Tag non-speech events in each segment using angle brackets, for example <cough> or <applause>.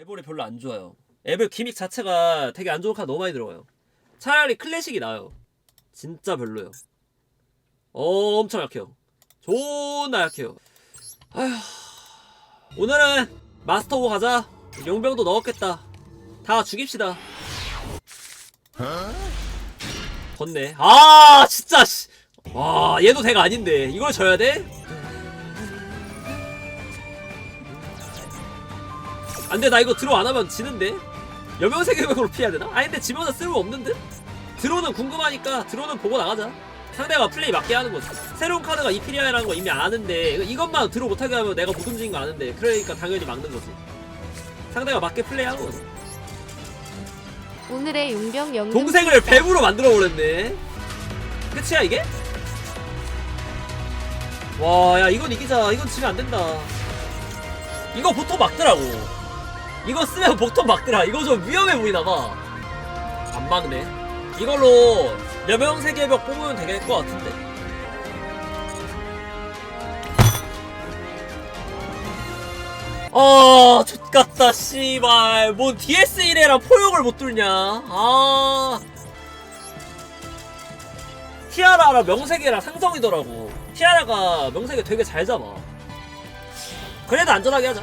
에볼이 별로 안 좋아요. 에볼 기믹 자체가 되게 안 좋은 카드 너무 많이 들어가요. 차라리 클래식이 나아요. 진짜 별로요. 엄청 약해요. 존나 약해요. 아휴. 오늘은 마스터 오고 가자. 용병도 넣었겠다. 다 죽입시다. 졌네. 아 진짜 씨. 와 얘도 대가 아닌데 이걸 져야 돼? 안돼 나 이거 드로 안 하면 지는데? 여명세계백으로 피해야 되나? 아니 근데 지면서 쓸모 없는 듯? 드로는 궁금하니까 드로는 보고 나가자. 상대가 플레이 맞게 하는 거지. 새로운 카드가 이피리아라는 거 이미 아는데 이것만 드로 못하게 하면 내가 못 움직인 거 아는데 그러니까 당연히 막는 거지. 상대가 맞게 플레이 하는 거지. 오늘의 용병 연금 동생을 뱀으로 만들어 버렸네. 끝이야 이게? 와 야 이건 이기자. 이건 지면 안 된다. 이거 보통 막더라고 이거 쓰면 보통 막더라 이거 좀 위험해 보이나봐 안 막네 이걸로 여명 세계벽 뽑으면 되겠을 것 같은데 아, 좆같다, 씨발. 뭔 DS1에랑 포용을 못 뚫냐. 아. 티아라랑 명색이랑 상성이더라고. 티아라가 명색이 되게 잘 잡아. 그래도 안전하게 하자.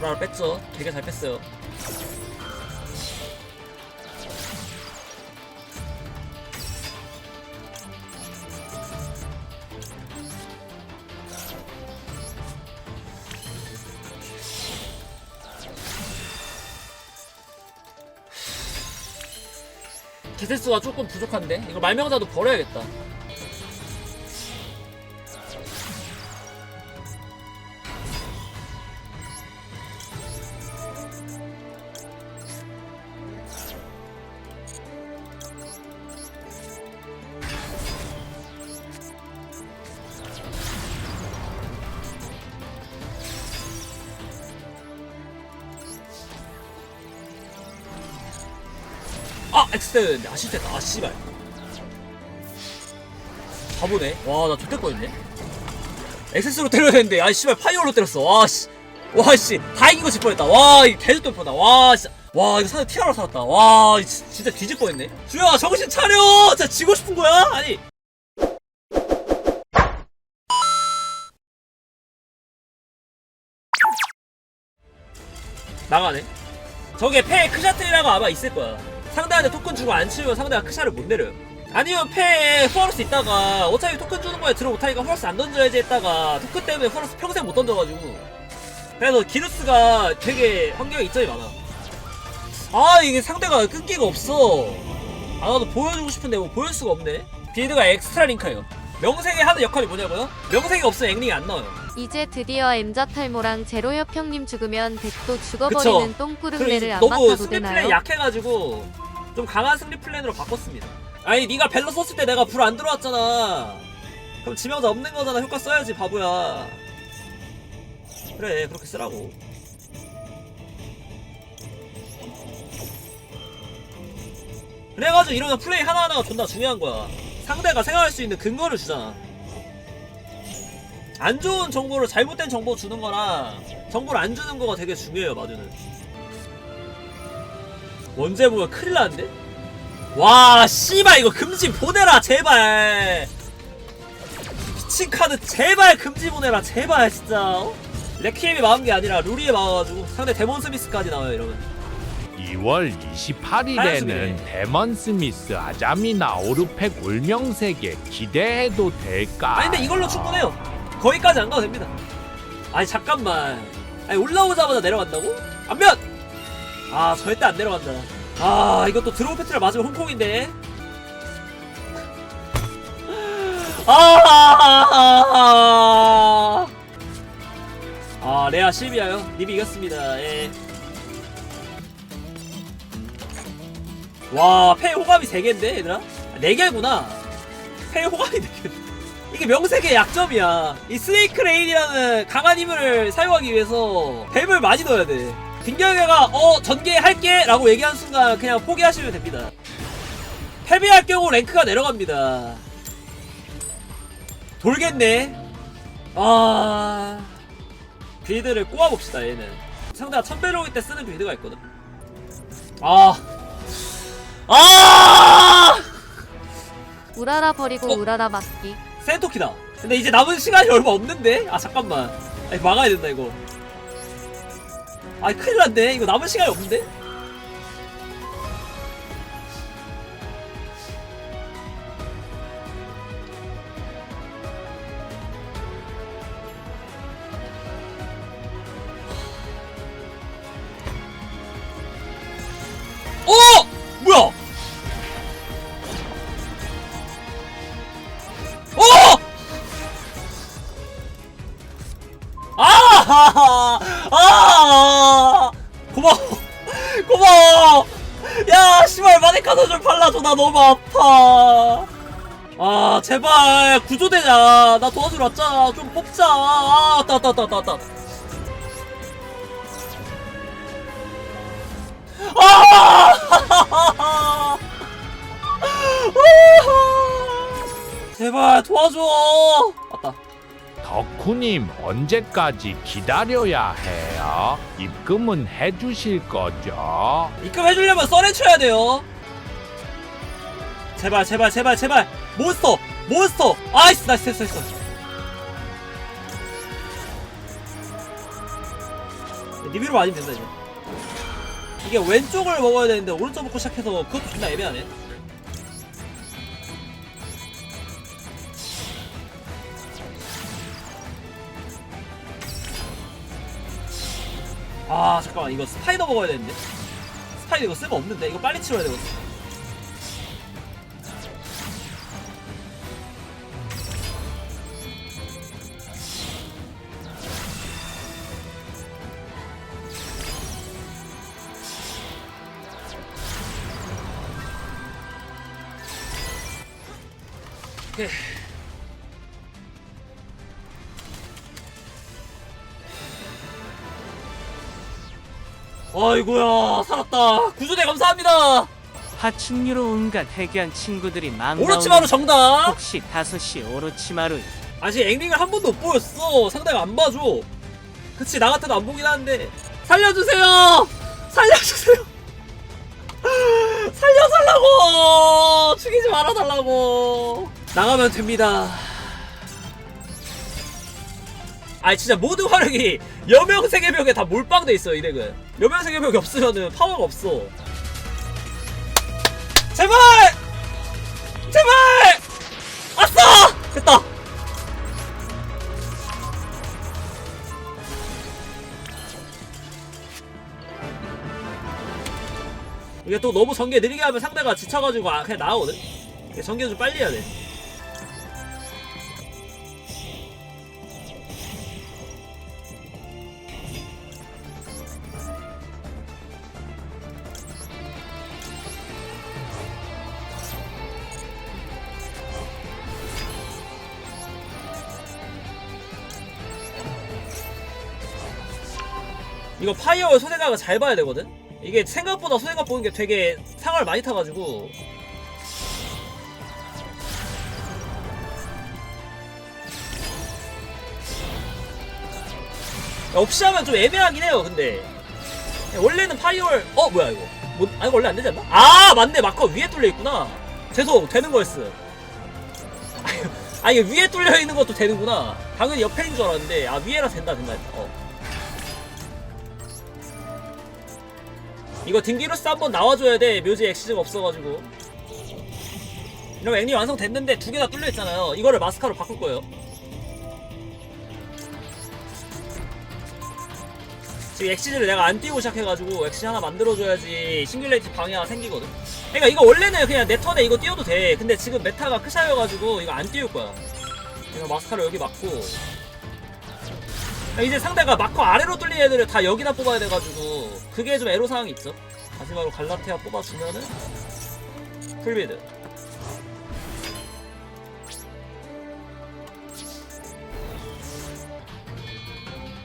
보라를 뺐죠. 되게 잘 뺐어요. 개체수가 조금 부족한데? 이거 말명자도 버려야겠다. 아! 엑스텐! 아, 실패다. 아, 씨발. 바보네. 와, 나 X될 뻔했네. 엑세스로 때려야 되는데, 아, 씨발, 파이어로 때렸어. 와, 씨. 와, 씨. 다 이긴 거질 뻔했다. 와, 이 개질 뻔했다. 와, 이거 사는 티라로 살았다. 와, 진짜 뒤질 뻔했네. 주야, 정신 차려! 진짜 지고 싶은 거야? 아니. 나가네. 저게 패 크샤트리라고 아마 있을 거야. 상대한테 토큰 주고 안 치우면 상대가 크샤를 못 내려요. 아니면 패에 후아로스 있다가 어차피 토큰 주는 거에 들어 못하니까 후아로스 안 던져야지 했다가 토큰 때문에 후아로스 평생 못 던져가지고 그래서 기루스가 되게 환경에 이점이 많아. 아 이게 상대가 끈기가 없어. 아 나도 보여주고 싶은데 뭐 보여줄 수가 없네. 빌드가 엑스트라 링크예요. 명색이 하는 역할이 뭐냐고요? 명색이 없으면 앵링이 안 나와요. 이제 드디어 엠자 탈모랑 제로 협형님 죽으면 백도 죽어버리는 그쵸. 똥꾸릉내를 안 너무 맡아도 승리 플랜 되나요? 약해가지고 좀 강한 승리 플랜으로 바꿨습니다. 아니 네가 벨로 썼을 때 내가 불 안 들어왔잖아. 그럼 지명자 없는 거잖아. 효과 써야지 바보야. 그래 그렇게 쓰라고. 그래가지고 이러면 플레이 하나하나가 존나 중요한 거야. 상대가 생각할 수 있는 근거를 주잖아. 안 좋은 정보를 잘못된 정보 주는 거랑 정보를 안 주는 거가 되게 중요해요, 마주는. 원제 보면 큰일 나는데? 와, 씨발, 이거 금지 보내라, 제발! 미친 카드, 제발 금지 보내라, 제발, 진짜. 어? 레퀴엠이 마은 게 아니라 루리에 마와가지고 상대 데몬 스미스까지 나와요, 이러면. 2월 하얀색이네. 28일에는 데먼 스미스 아자미나 오르펙 울명세계 기대해도 될까? 아니, 근데 이걸로 충분해요. 거기까지 안 가도 됩니다. 아니, 잠깐만. 아니, 올라오자마자 내려간다고? 안면! 아, 절대 안 내려간다. 아, 이것도 드로우 패트를 맞으면 홍콩인데. 아, 아, 레아 실비아요. 님이 이겼습니다. 예. 와, 패 호감이 3개인데, 얘들아? 4개구나. 패 호감이 4개. 이게 명색의 약점이야. 이 스네이크 레인이라는 강한 힘을 사용하기 위해서 뱀을 많이 넣어야 돼. 김경애가 어 전개할게 라고 얘기한 순간 그냥 포기하시면 됩니다. 패배할 경우 랭크가 내려갑니다. 돌겠네. 아 빌드를 꼬아봅시다 얘는. 상대가 천배로기 때 쓰는 빌드가 있거든. 아. 아! 우라라 버리고 어? 우라라 맞기. 센토키다. 근데 이제 남은 시간이 <laughs> 얼마 없는데? 아 잠깐만. 아니, 막아야 된다 이거. 아 큰일 났네. 이거 남은 시간이 없는데? 나 너무 아파. 아, 제발 구조되자. 나 도와주러 왔잖아. 좀 뽑자. 아, 왔다 왔다 왔다 왔다. 왔다. 아! <laughs> 제발 도와줘. 왔다. 덕후님 언제까지 기다려야 해요? 입금은 해주실 거죠? 입금해주려면 썰에 쳐야 돼요. 제발, 제발, 제발, 제발. 몬스터! 몬스터! 아이스, 나이스, 됐어, 됐어. 리뷰로 맞으면 된다, 이제. 이게 왼쪽을 먹어야 되는데, 오른쪽 먹고 시작해서 그것도 존나 애매하네. 아, 잠깐만. 이거 스파이더 먹어야 되는데. 스파이더 이거 쓸모 없는데. 이거 빨리 치워야 되거든. 오케이. 아이고야 살았다. 구조대 감사합니다. 파충류로 온갖 해괴한 친구들이 막 오로치마루 정답. 혹시 5시 오로치마루 아직 앵링을 한 번도 못 보였어. 상대가 안 봐줘. 그치 나 같아도 안 보긴 하는데. 살려주세요! 살려주세요! <laughs> 살려달라고! 죽이지 말아달라고 나가면 됩니다. 아니 진짜 모든 화력이 여명 세계벽에 다 몰빵돼 있어 이 덱은. 여명 세계벽이 없으면은 파워가 없어. 제발! 제발! 아싸 됐다! 이게 또 너무 전개 느리게 하면 상대가 지쳐가지고 아, 그냥 나오거든? 전개 좀 빨리 해야 돼 이거 파이어의 소대각을 잘 봐야 되거든? 이게 생각보다 소대각 보는 게 되게 상을 많이 타가지고. 없이 하면 좀 애매하긴 해요 근데. 원래는 파이어를 어 뭐야 이거? 뭐, 아 이거 원래 안 되지 않나? 아 맞네. 마커 위에 뚫려 있구나. 죄송 되는 거였어. 아 이게 위에 뚫려 있는 것도 되는구나. 당연히 옆에 있는 줄 알았는데 아 위에라 된다 된다 된다 어. 이거 딩기루스 한번 나와줘야 돼. 묘지 엑시즈가 없어가지고. 이러면 앵리 완성됐는데 두 개 다 뚫려있잖아요. 이거를 마스카로 바꿀 거예요. 지금 엑시즈를 내가 안 띄우고 시작해가지고 엑시즈 하나 만들어줘야지 싱귤레이트 방해가 생기거든. 그러니까 이거 원래는 그냥 내 턴에 이거 띄워도 돼. 근데 지금 메타가 크샤여가지고 이거 안 띄울 거야. 그래서 마스카로 여기 맞고 이제 상대가 마커 아래로 뚫린 애들을 다 여기다 뽑아야 돼가지고 그게 좀 애로사항이 있어 마지막으로 갈라테아 뽑아주면은 풀빌드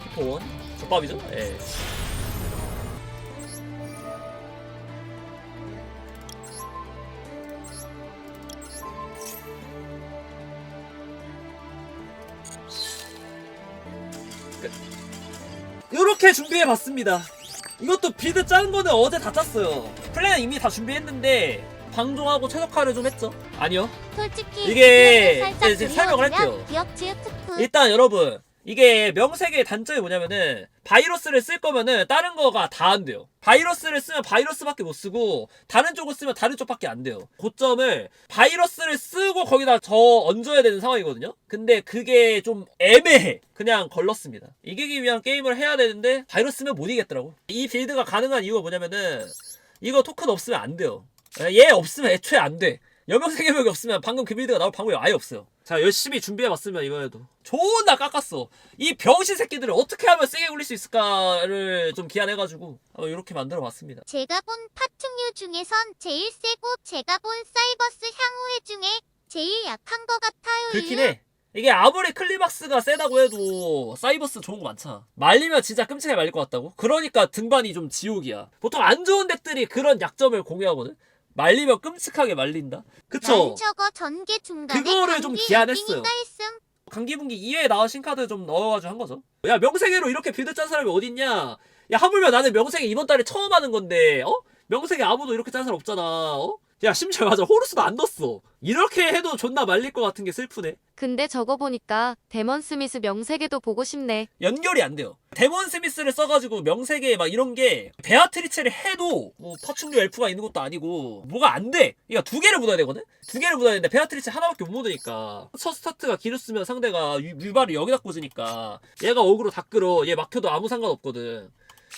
키포원 족밥이죠? 예. 이렇게 준비해봤습니다. 이것도 비드 짠 거는 어제 다 짰어요. 플랜 이미 다 준비했는데 방종하고 최적화를 좀 했죠. 아니요. 솔직히 이게 이제 설명을 할게요. 일단 여러분 이게 명색의 단점이 뭐냐면은 바이러스를 쓸 거면은 다른 거가 다 안 돼요. 바이러스를 쓰면 바이러스밖에 못 쓰고 다른 쪽을 쓰면 다른 쪽밖에 안 돼요. 고점을 바이러스를 쓰고 거기다 저 얹어야 되는 상황이거든요. 근데 그게 좀 애매해. 그냥 걸렀습니다. 이기기 위한 게임을 해야 되는데 바이러스면 못 이기겠더라고. 이 빌드가 가능한 이유가 뭐냐면은 이거 토큰 없으면 안 돼요. 얘 없으면 애초에 안 돼. 여명세 개벽이 없으면 방금 그 빌드가 나올 방법이 아예 없어요. 자 열심히 준비해봤으면 이번에도 존나 깎았어. 이 병신 새끼들을 어떻게 하면 세게 굴릴 수 있을까를 좀 기한해가지고 한번 이렇게 만들어봤습니다. 제가 본 파충류 중에선 제일 세고 제가 본 사이버스 향후회 중에 제일 약한 것 같아요. 그렇긴 해. 이게 아무리 클리박스가 세다고 해도 사이버스 좋은 거 많잖아. 말리면 진짜 끔찍하게 말릴 것 같다고? 그러니까 등반이 좀 지옥이야. 보통 안 좋은 덱들이 그런 약점을 공유하거든? 말리면 끔찍하게 말린다? 그쵸? 난 저거 전개 중간에 그거를 좀 감기 기한했어요. 인가 했음. 강기분기 2회에 나온 신카드 좀 넣어가지고 한 거죠. 야 명색으로 이렇게 빌드 짠 사람이 어딨냐? 야 하물며 나는 명색이 이번 달에 처음 하는 건데 어? 명색에 아무도 이렇게 짠 사람 없잖아. 어? 야 심지어 맞아 호루스도 안 넣었어. 이렇게 해도 존나 말릴 것 같은 게 슬프네. 근데 저거 보니까 데먼 스미스 명세계도 보고 싶네. 연결이 안 돼요. 데몬 스미스를 써가지고 명색에 막 이런 게 베아트리체를 해도 뭐 파충류 엘프가 있는 것도 아니고 뭐가 안 돼. 그러니까 두 개를 묻어야 되거든. 두 개를 묻어야 되는데 베아트리체 하나밖에 못 묻으니까 첫 스타트가 기르스면 상대가 유- 유발을 여기다 꽂으니까 얘가 어그로 다 끌어. 얘 막혀도 아무 상관없거든.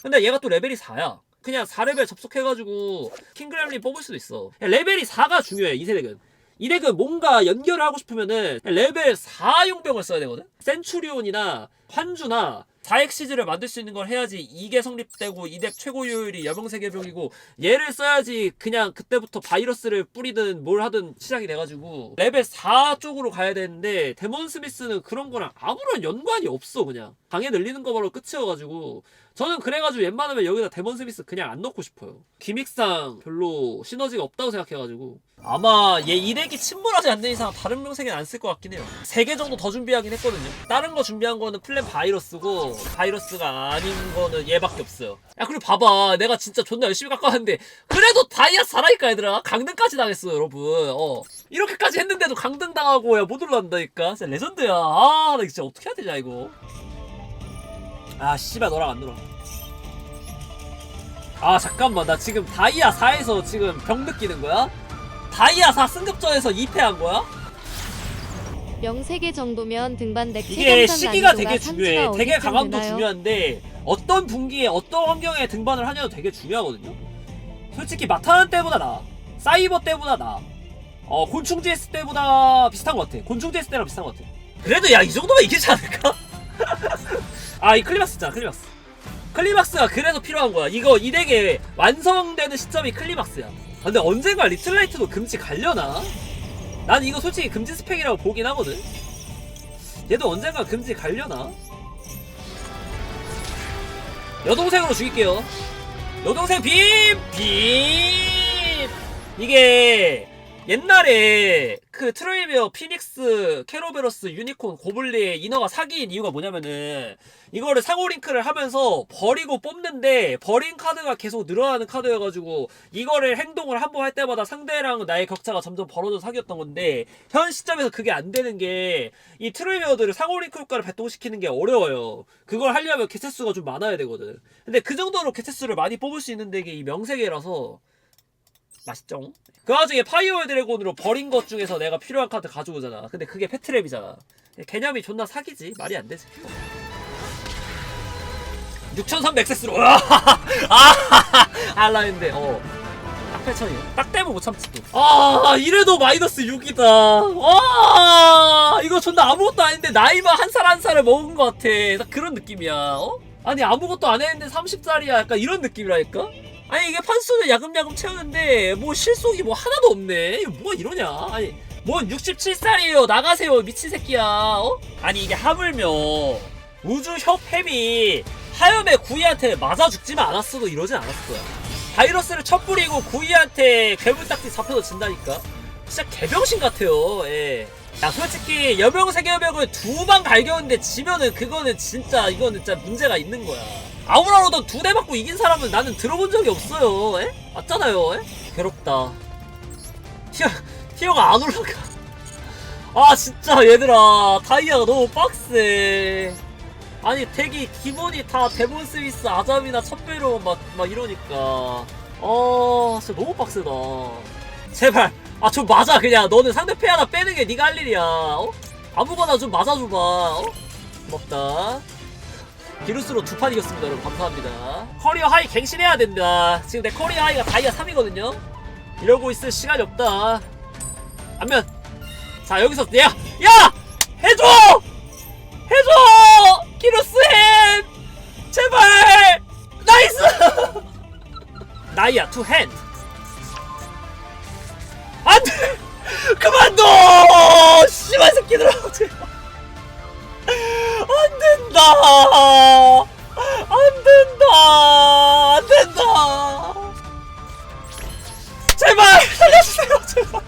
근데 얘가 또 레벨이 4야. 그냥 4레벨 접속해가지고 킹그램린 뽑을 수도 있어. 레벨이 4가 중요해 이 세덱은. 이 덱은 뭔가 연결을 하고 싶으면은 레벨 4 용병을 써야 되거든? 센츄리온이나 환주나 4엑시즈를 만들 수 있는 걸 해야지 이게 성립되고 이 덱 최고효율이 여명세계병이고 얘를 써야지 그냥 그때부터 바이러스를 뿌리든 뭘 하든 시작이 돼가지고 레벨 4 쪽으로 가야 되는데 데몬 스미스는 그런 거랑 아무런 연관이 없어 그냥 강에 늘리는 거로 끝이어가지고 저는 그래가지고 웬만하면 여기다 데몬 스미스 그냥 안 넣고 싶어요. 기믹상 별로 시너지가 없다고 생각해가지고 아마 얘이 덱이 침몰하지 않는 이상 다른 명색엔 안쓸 것 같긴 해요. 3개 정도 더 준비하긴 했거든요. 다른 거 준비한 거는 플랜 바이러스고 바이러스가 아닌 거는 얘밖에 없어요. 야 그리고 봐봐 내가 진짜 존나 열심히 깎아왔는데 그래도 다이아 살아니까 얘들아 강등까지 당했어 여러분. 어 이렇게까지 했는데도 강등 당하고 야못 올라간다니까 진짜 레전드야. 아나 진짜 어떻게 해야 되냐 이거. 아 씨발 너랑 안 놀아. 아 잠깐만 나 지금 다이아 4에서 지금 병 느끼는 거야? 다이아 4 승급전에서 2패한 거야? 명세계 정도면 등반 덱 이게 시기가 되게 중요해 되게 강함도? 중요한데 어떤 분기에 어떤 환경에 등반을 하냐도 되게 중요하거든요 솔직히 마타는 때보다 나아 사이버 때보다 나아 어 곤충 GS 때보다 비슷한 것 같아 곤충 GS 때랑 비슷한 것 같아 그래도 야 이 정도면 이기지 않을까? <laughs> 아 이 클리박스 있잖아 클리박스 클리박스가 그래서 필요한 거야 이거 이 덱에 완성되는 시점이 클리박스야 근데 언젠가 리틀라이트도 금지 갈려나? 난 이거 솔직히 금지 스펙이라고 보긴 하거든 얘도 언젠가 금지 갈려나? 여동생으로 죽일게요. 여동생 빔! 빔! 이게 옛날에 그 트로이베어, 피닉스, 캐로베로스, 유니콘, 고블린, 이너가 사기인 이유가 뭐냐면은 이거를 상호 링크를 하면서 버리고 뽑는데 버린 카드가 계속 늘어나는 카드여가지고 이거를 행동을 한 번 할 때마다 상대랑 나의 격차가 점점 벌어져 사기였던 건데 현 시점에서 그게 안 되는 게 이 트로이베어들을 상호 링크 효과를 발동시키는 게 어려워요. 그걸 하려면 개체수가 좀 많아야 되거든. 근데 그 정도로 개체수를 많이 뽑을 수 있는 덱이 이 명세계라서 맛있죠? 그 와중에 파이어의 드래곤으로 버린 것 중에서 내가 필요한 카드 가져오잖아. 근데 그게 패트랩이잖아. 개념이 존나 사기지. 말이 안 되지. 6300 엑세스로. <laughs> 아, 할라 했는데, 어. 딱 8천이요. 딱 되면 못 참지 또. 아, 이래도 마이너스 6이다. 와, 이거 존나 아무것도 아닌데 나이만 한 살 한 살을 먹은 것 같아. 딱 그런 느낌이야. 어? 아니, 아무것도 안 했는데 30살이야. 약간 이런 느낌이라니까? 아니, 이게 판수는 야금야금 채우는데, 뭐 실속이 뭐 하나도 없네. 뭐가 이러냐? 아니, 뭔 67살이에요. 나가세요. 미친 새끼야. 어? 아니, 이게 하물며, 우주 협회이 하염의 구이한테 맞아 죽지만 않았어도 이러진 않았을 거야. 바이러스를 첫 뿌리고 구이한테 괴물딱지 잡혀서 진다니까. 진짜 개병신 같아요. 예. 야 솔직히 여명 세계여명을 두 방 갈겼는데 지면은 그거는 진짜 이거는 진짜 문제가 있는 거야. 아우라로도 두 대 맞고 이긴 사람은 나는 들어본 적이 없어요. 예? 맞잖아요. 예? 괴롭다. 티어 티어가 안 올라가. 아 진짜 얘들아 다이아가 너무 빡세. 아니 덱이 기본이 다 데몬 스위스 아잠이나 첩배로 막, 막 이러니까 어 진짜 너무 빡세다 제발 아 좀 맞아 그냥 너는 상대 패 하나 빼는 게 네가 할 일이야 어? 아무거나 좀 맞아줘봐 어? 고맙다 기루스로 두 판 이겼습니다 여러분 감사합니다 커리어 하이 갱신해야 된다 지금 내 커리어 하이가 다이아 3이거든요 이러고 있을 시간이 없다 안면 자 여기서 야! 야! 해줘! 해줘! 기루스 햄! 제발! 나이스! <laughs> 나이야 투 핸드 안돼! 그만둬! 씨발 새끼들아 안 된다! 안 된다! 안 된다! 제발 살려주세요 제발.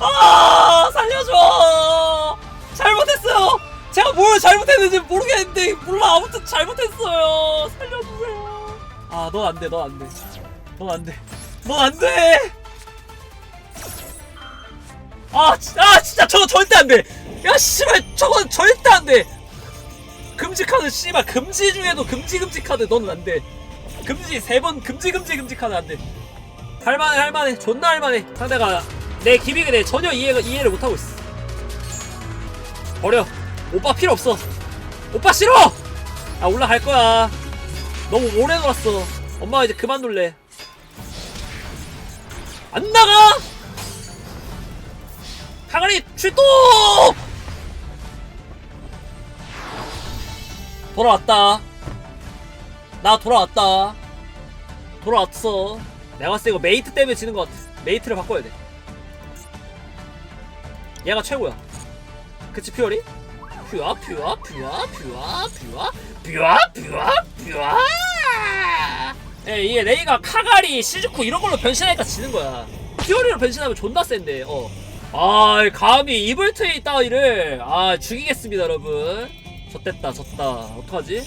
아 살려줘. 잘못했어요. 제가 뭘 잘못했는지 모르겠는데 몰라. 아무튼 잘못했어요. 살려주세요. 아 넌 안 돼 넌 안 돼. 넌 안 돼. 넌 안 돼. 아, 진- 아 진짜 저거 절대 안 돼 야 씨발 저건 절대 안돼. 금지 카드 씨발 금지 중에도 금지 금지 카드 너는 안돼. 금지 세 번 금지 금지 금지 카드 안돼. 할만해 할만해. 존나 할만해. 상대가 내 기믹에 대해 전혀 이해가, 이해를 못하고 있어. 버려. 오빠 필요 없어. 오빠 싫어! 아 올라갈 거야. 너무 오래 놀았어. 엄마가 이제 그만 놀래. 안 나가! 항아리 출동 돌아왔다. 나 돌아왔다. 돌아왔어. 내가 봤을 때 이거 메이트 때문에 지는 것 같아. 메이트를 바꿔야 돼. 얘가 최고야. 그치 퓨어리? 퓨어 퓨어 퓨어 퓨어 퓨어 퓨어 퓨어 퓨어. 예 이게 레이가 카가리 시즈쿠 이런 걸로 변신하니까 지는 거야. 퓨어리로 변신하면 존나 센데 어 아 감히 이블트에 따위를 아 죽이겠습니다 여러분 졌댔다 졌다 어떡하지?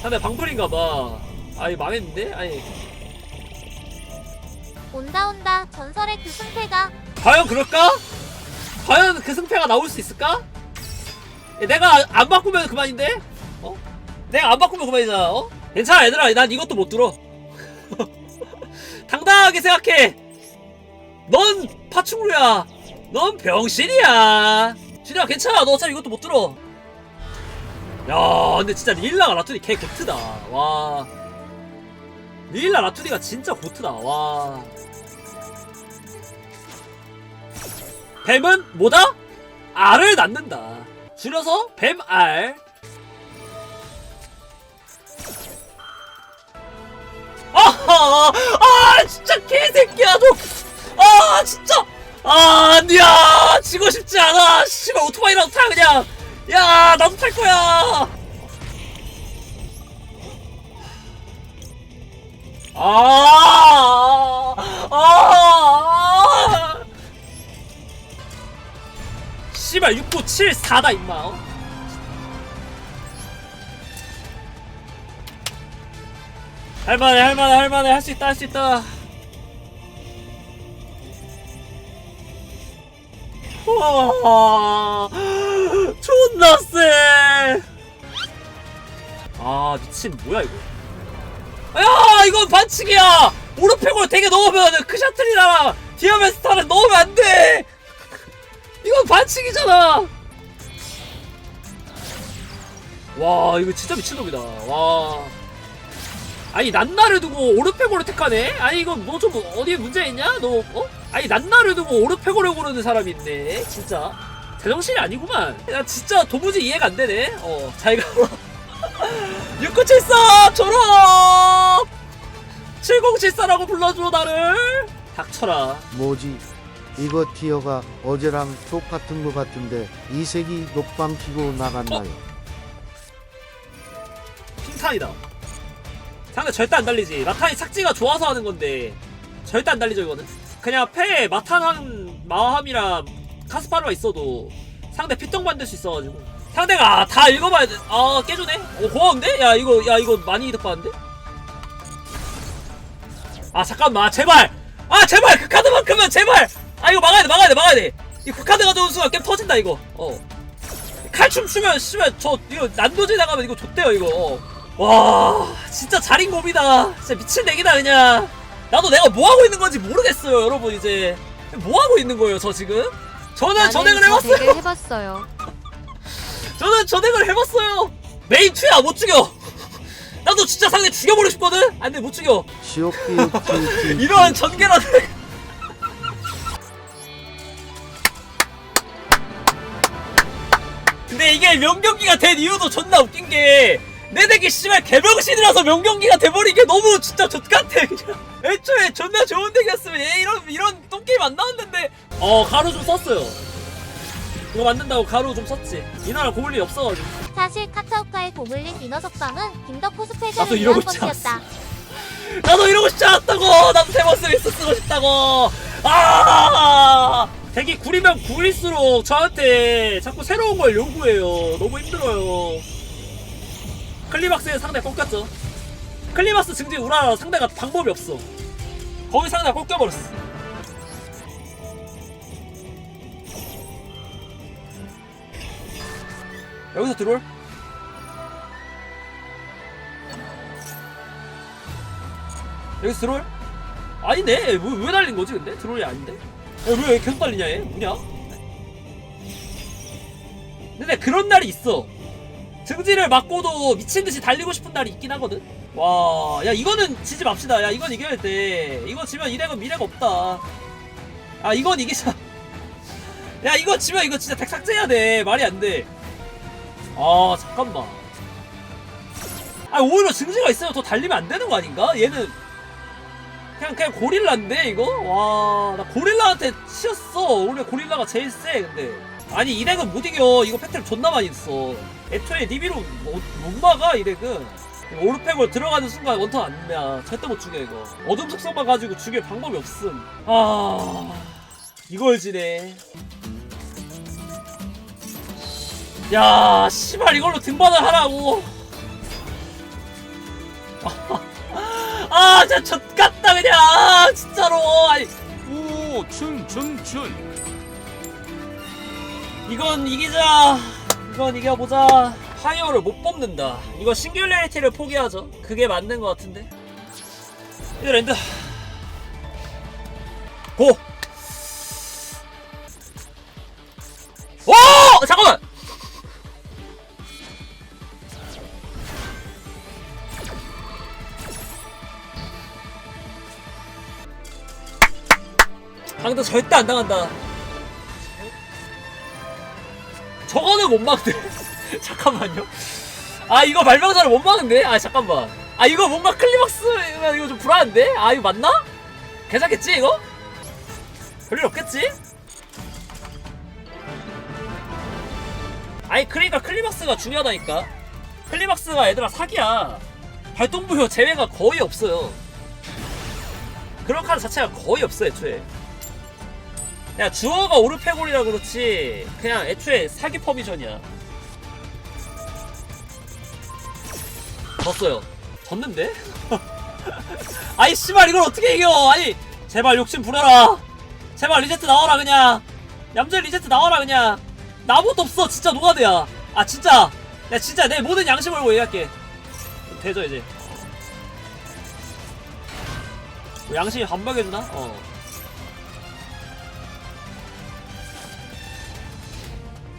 상대 방풀인가봐 아이 망했는데? 아니 온다 온다 전설의 그 승패가 과연 그럴까? 과연 그 승패가 나올 수 있을까? 야, 내가 안 바꾸면 그만인데? 어? 내가 안 바꾸면 그만이잖아, 어? 괜찮아, 얘들아. 난 이것도 못 들어. <laughs> 당당하게 생각해. 넌 파충류야. 넌 병신이야. 진우야, 괜찮아. 너 어차피 이것도 못 들어. 야, 근데 진짜 릴라가 라투디 개 고트다. 와. 릴라 라투디가 진짜 고트다. 와. 뱀은 뭐다? 알을 낳는다. 줄여서 뱀알. 아하, 아, 진짜 개새끼야, 너. 아, 진짜. 아, 아니야. 지고 싶지 않아. 씨발, 오토바이라도 타, 그냥. 야, 나도 탈 거야. 아, 아, 아. 씨발 6974다 임마 어? 할만해 할만해 할만해 할 수 있다 할 수 있다 와 존나 쎄 아 미친 뭐야 이거 야 이건 반칙이야 오르페골 되게 넣으면 크샤틀이랑 디아메스타를 넣으면 안 돼 이건 반칙이잖아. 와 이거 진짜 미친놈이다. 와. 아니 난나를 두고 오르페고를 택하네? 아니 이거 뭐 좀 어디에 문제 있냐? 너 어? 아니 난나를 두고 오르페고를 고르는 사람이 있네. 진짜 제정신이 아니구만. 야 진짜 도무지 이해가 안 되네. 어잘 가. <laughs> 6974 졸업 7074라고 불러줘 나를 닥쳐라 뭐지? 이거 티어가 어제랑 똑같은 거 같은데 이 색이 녹밤 키고 나갔나요? 핑탄이다. 상대 절대 안 달리지. 라탄이 착지가 좋아서 하는 건데 절대 안 달리죠 이거는. 그냥 패에 마탄한 마함이랑 카스파르가 있어도 상대 피똥 만들 수 있어가지고 상대가 다 읽어봐야 돼. 아 깨주네. 오 고마운데? 야 이거 야 이거 많이 이득 봤는데? 아 잠깐만 제발. 아 제발 그 카드만큼은 제발. 아 이거 막아야 돼 막아야 돼 막아야 돼. 이그 카드 가져온 순간 게임 터진다 이거. 어. 칼춤 추면 씨발 저 이거 난도질 나가면 이거 좆대요 이거. 어. 와 진짜 자린고비다. 진짜 미친 내기다 그냥. 나도 내가 뭐 하고 있는 건지 모르겠어요 여러분 이제 뭐 하고 있는 거예요 저 지금? 저는 전액을 해봤어요. 대결 해봤어요. <laughs> 저는 전액을 해봤어요. 메인 투야 못 죽여. <laughs> 나도 진짜 상대 죽여버리고 싶거든. 안돼 못 죽여. <laughs> 이러한 전개라는. 근데 이게 명경기가 된 이유도 존나 웃긴 게. 내 덱이 씨발 개명신이라서 명경기가 돼버린 게 너무 진짜 좆같아 그냥. 애초에 존나 좋은 덱이었으면 얘 이런 이런 똥게임 안 나왔는데. 어 가루 좀 썼어요. 이거 만든다고 가루 좀 썼지. 이 나라 고블린이 없어가지고 사실 카카오카의 고블린 디너 석방은 김덕호 스페셜을 이러고 위한 싶지 것이었다. 나도 이러고 싶지 않았다고! 나도 세버스 미스 쓰고 싶다고! 아! 되게 구리면 구릴수록 저한테 자꾸 새로운 걸 요구해요. 너무 힘들어요 클리박스에 상대 꺾였죠 클리박스 증진 우라라 상대가 방법이 없어 거기 상대가 꺾여버렸어 여기서 들어올 여기서 트롤? 아니네 왜, 왜 달린 거지 근데? 트롤이 아닌데? 야, 왜 계속 달리냐 얘? 뭐냐? 근데 그런 날이 있어 등지를 맞고도 미친듯이 달리고 싶은 날이 있긴 하거든? 와, 야 이거는 지지 맙시다. 야 이건 이겨야 돼. 이거 지면 이덱은 미래가 없다. 아 이건 이기자. <laughs> 야 이거 지면 이거 진짜 덱 삭제해야 돼. 말이 안돼아 잠깐만. 아 오히려 증지가 있으면 더 달리면 안 되는 거 아닌가? 얘는 그냥 그냥 고릴라인데 이거? 와 나 고릴라한테 치였어. 원래 고릴라가 제일 세 근데. 아니 이 덱은 못 이겨. 이거 패트를 존나 많이 써 애초에 니비로 못, 못 막아 이 덱은 오르팩을 들어가는 순간 원턴 안 나. 절대 못 죽여 이거. 어둠 속성만 가지고 죽일 방법이 없음. 아 이걸 지네. 야 씨발 이걸로 등반을 하라고. <laughs> 아 진짜 젖같다 그냥. 아, 진짜로. 아니. 오, 춘, 춘, 춘. 이건 이기자 이건 이겨보자 파이어를 못 뽑는다 이거 싱귤레리티를 포기하죠 그게 맞는 것 같은데 이거 랜드 고! 오! 잠깐만! 방금 절대 안 당한다 저거는 못 막는데 <laughs> 잠깐만요. 아 이거 발명자를 못 막는데 아 잠깐만. 아 이거 뭔가 클리막스 이거 좀 불안한데? 아 이거 맞나? 괜찮겠지 이거? 별일 없겠지? 아니 그러니까 클리막스가 중요하다니까. 클리막스가 얘들아 사기야. 발동부효 제외가 거의 없어요. 그런 카드 자체가 거의 없어 애초에 야 주어가 오르페골이라 그렇지. 그냥 애초에 사기 퍼미션이야. 졌어요. 졌는데? <laughs> 아이 씨발 이걸 어떻게 이겨? 아니 제발 욕심 부려라. 제발 리제트 나와라 그냥. 얌전 리제트 나와라 그냥. 나 아무것도 없어 진짜 노가드야. 아 진짜. 야 진짜 내 모든 양심을 걸고 얘기할게. 되죠 이제. 뭐 양심이 반박해주나? 어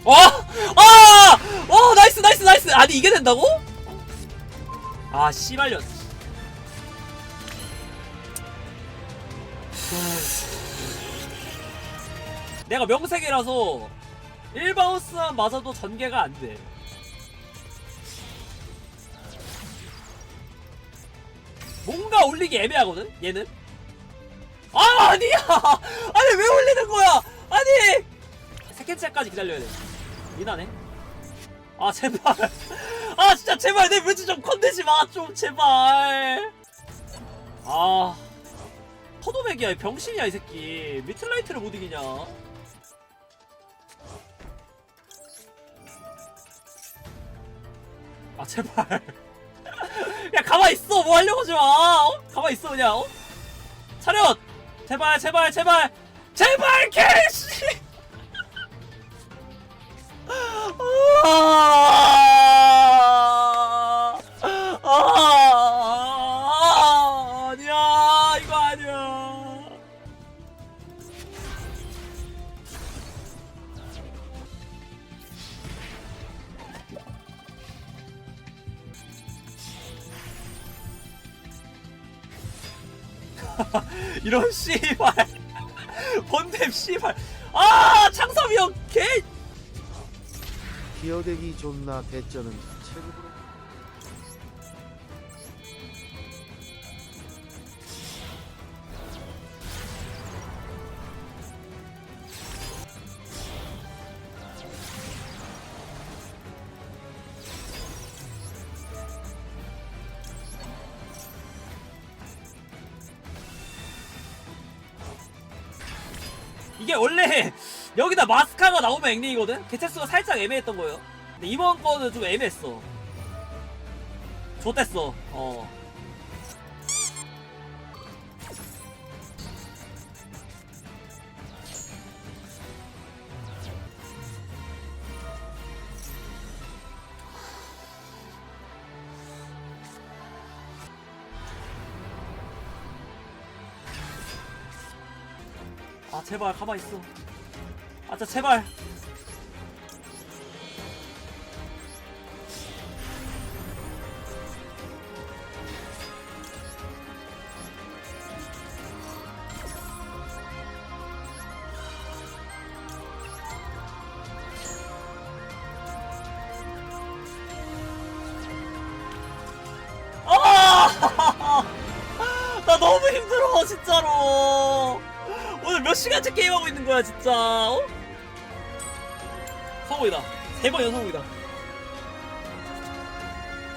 어! 아! 어, 나이스, 나이스, 나이스! 아니, 이게 된다고? 아, 씨발년. 내가 명색이라서 1바운스만 맞아도 전개가 안 돼. 뭔가 올리기 애매하거든, 얘는? 아, 아니야! 아니, 왜 올리는 거야! 아니! 세컨체까지 기다려야 돼. 미나네. 아 제발. <laughs> 아 진짜 제발 내 뮤지 좀 건드지 마 좀 제발. 아 포도백이야 이 병신이야 이 새끼 미틀라이트를 못 이기냐 아 제발 <laughs> 야 가만 있어 뭐 하려고 하지 마 어? 가만 있어 그냥 어? 차렷 제발 제발 제발 제발 개씨 아니야 이거 아니야 이런 씨발. <laughs> 번댐 씨발. 아 창섭이 형개 기어대기 존나 개쩌는 체급으로 마스카가 나오면 앵링이거든? 개체수가 살짝 애매했던 거예요. 근데 이번 거는 좀 애매했어. 좋댔어. 어. 아 제발 가만 있어. 아 진짜 제발. 성공이다 세 번 연속이다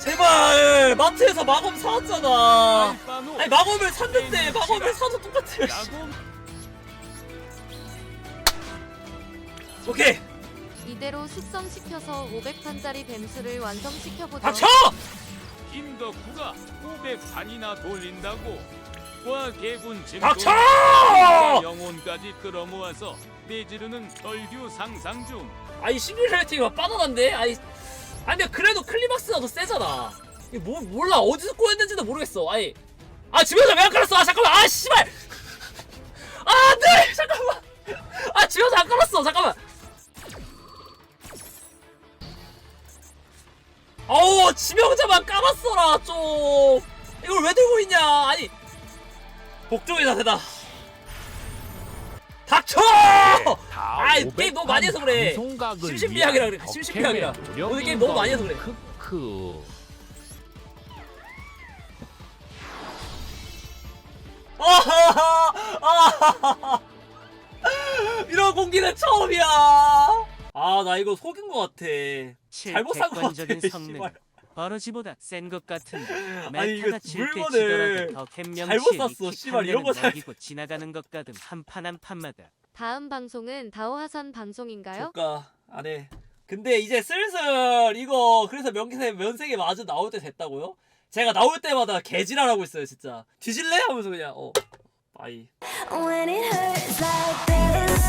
제발 마트에서 마검 사왔잖아 아니 마검을 샀는데 마검을 사도 똑같아 씨. 오케이 이대로 숙성시켜서 500판짜리 뱀수를 완성시켜보죠. 닥쳐! 김덕후가 500판이나 돌린다고 와 개군 짐 닥쳐! 영혼까지 끌어모아서 내지르는 혈규 상상 중 아니 싱글레이팅이 빠져난데? 아니 아니 그래도 클리막스가 더 세잖아. 이게 뭐 몰라. 어디서 꼬였는지도 모르겠어. 아니 아 집에서 왜 안 깔았어. 아 잠깐만. 아 씨발. 아 안돼! 잠깐만. 아 집에서 안 깔았어. 잠깐만. 어우 지명자만 깔았어라 좀. 이걸 왜 들고 있냐? 아니 복종의 자세다 닥쳐 다 아이, 게임 너무 많이 해서 그래. 심심미약이라 그래, 심심미약이라. 오늘 게임 너무 많이 해서 그래. 크크 아하하, 아하하하. 이런 공기는 처음이야. 아, 나 이거 속인 것 같아. 잘못 산것 같아. 씨발. 버러지보다 센 것 같은데 <laughs> 아니, 이거 메타가 질게 물건을 지더라도 더 잘못 샀어, 씨발. 이런 거 살- 먹이고 지나가는 것 같음 한 판 한 판마다 다음 방송은 다오하선 방송인가요? 조까 안 해. 근데 이제 슬슬 이거 그래서 명세 면세계 마저 나올 때 됐다고요? 제가 나올 때마다 개지랄하고 있어요, 진짜. 뒤질래? 하면서 그냥 어. 빠이. When it hurts like this